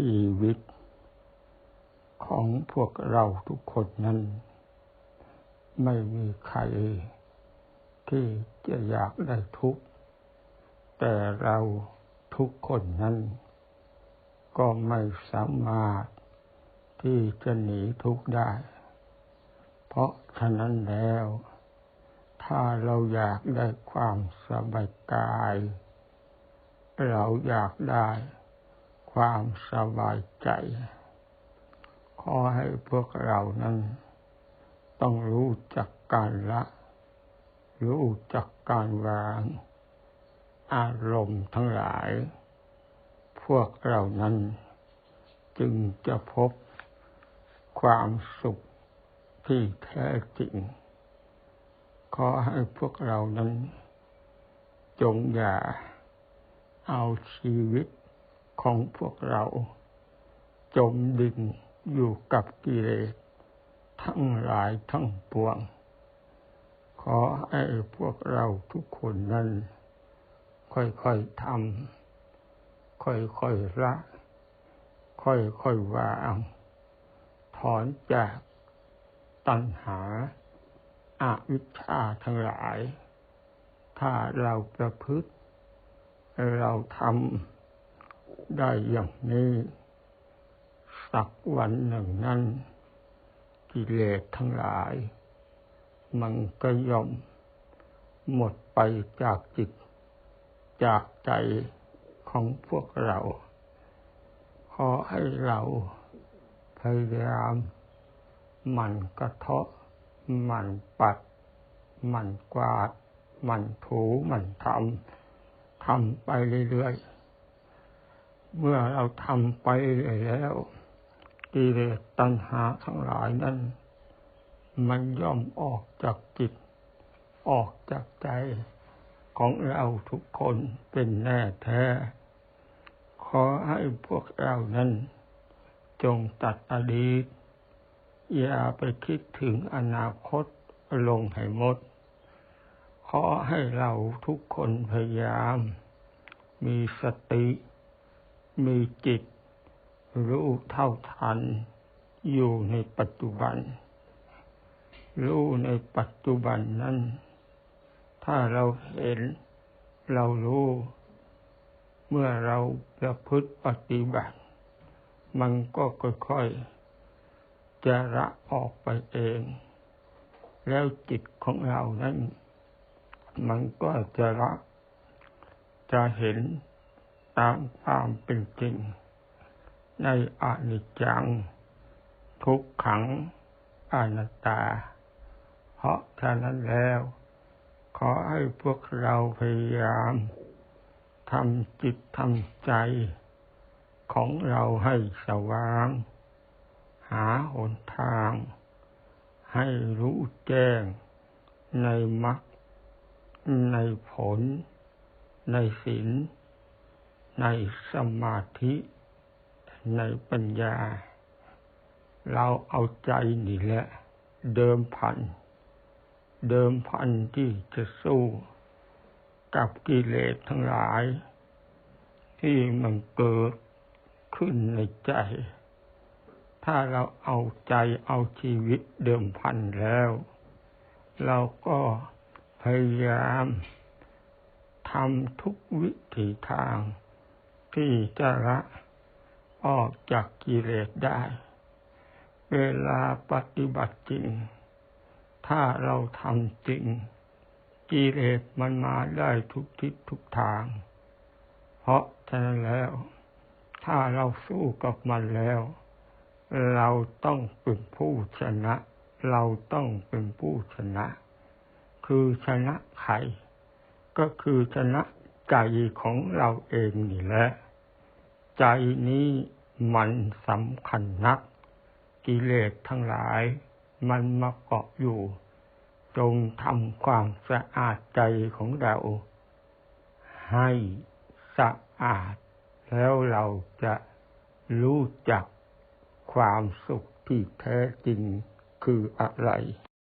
ชีวิตของพวกเราทุกคนนั้น ไม่มีใครที่จะอยากได้ทุกข์ แต่เราทุกคนนั้น ก็ไม่สามารถที่จะหนีทุกข์ได้ เพราะฉะนั้นแล้ว ถ้าเราอยากได้ความสบายกาย เราอยากได้ ความสบายใจ ขอให้พวกเรานั้น ต้องรู้จักการละ รู้จักการวางอารมณ์ทั้งหลาย พวกเรานั้น จึงจะพบความสุขที่แท้จริง ขอให้พวกเรานั้น จงอย่าเอาชีวิต ของพวกเรา จมดิ่งอยู่กับกิเลสทั้งหลายทั้งปวง ขอให้พวกเราทุกคนนั้น ค่อยๆทำค่อยๆละค่อยๆวางถอนจากตัณหาอาวิชชาทั้งหลาย ถ้าเราประพฤติ เราทำ ได้อย่างนี้ สักวันหนึ่งนั้น กิเลสทั้งหลาย มันก็ย่อมหมดไปจากจิต จากใจของพวกเรา ขอให้เราพยายามมันกระเทาะมันปัด มันกวาด มันถู มันทำ ทำไปเรื่อยๆ เมื่อเราทำไปแล้วกิเลสตัณหาทั้งหลายนั้น มันย่อมออกจากจิต ออกจากใจของเราทุกคนเป็นแน่แท้ ขอให้พวกเรานั้น จงตัดอดีต อย่าไปคิดถึงอนาคตลงให้หมด ขอให้เราทุกคนพยายาม มีสติ มีจิต รู้เท่าทัน อยู่ในปัจจุบัน รู้ในปัจจุบันนั้น ถ้าเราเห็น เรารู้ เมื่อเราประพฤติปฏิบัติ มันก็ค่อยๆจะละออกไปเอง แล้วจิตของเรานั้น มันก็จะละจะเห็น ตามความเป็นจริง ในอนิจจัง ทุกขังอนัตตา เพราะฉะนั้นแล้ว ขอให้พวกเราพยายามทำจิตทำใจ ของเราให้สว่าง หาหนทาง ให้รู้แจ้งในมรรคในผล ในศีล ในสมาธิ ในปัญญา เราเอาใจนี่แหละ เดิมพัน เดิมพันที่จะสู้กับกิเลสทั้งหลาย ที่มันเกิดขึ้นในใจ ถ้าเราเอาใจเอาชีวิตเดิมพันแล้ว เราก็พยายามทำทุกวิถีทาง ที่จะละออกจากกิเลสได้ เวลาปฏิบัติจริง ถ้าเราทำจริง กิเลสมันมาได้ทุกทิศทุกทาง เพราะฉะนั้นแล้ว ถ้าเราสู้กับมันแล้ว เราต้องเป็นผู้ชนะ เราต้องเป็นผู้ชนะ คือชนะใครก็คือชนะ ใจของเราเองนี่แหละ ใจนี้มันสำคัญนัก กิเลสทั้งหลาย มันมาเกาะอยู่ จงทำความสะอาดใจของเรา ให้สะอาด แล้วเราจะรู้จักความสุขที่แท้จริงคืออะไร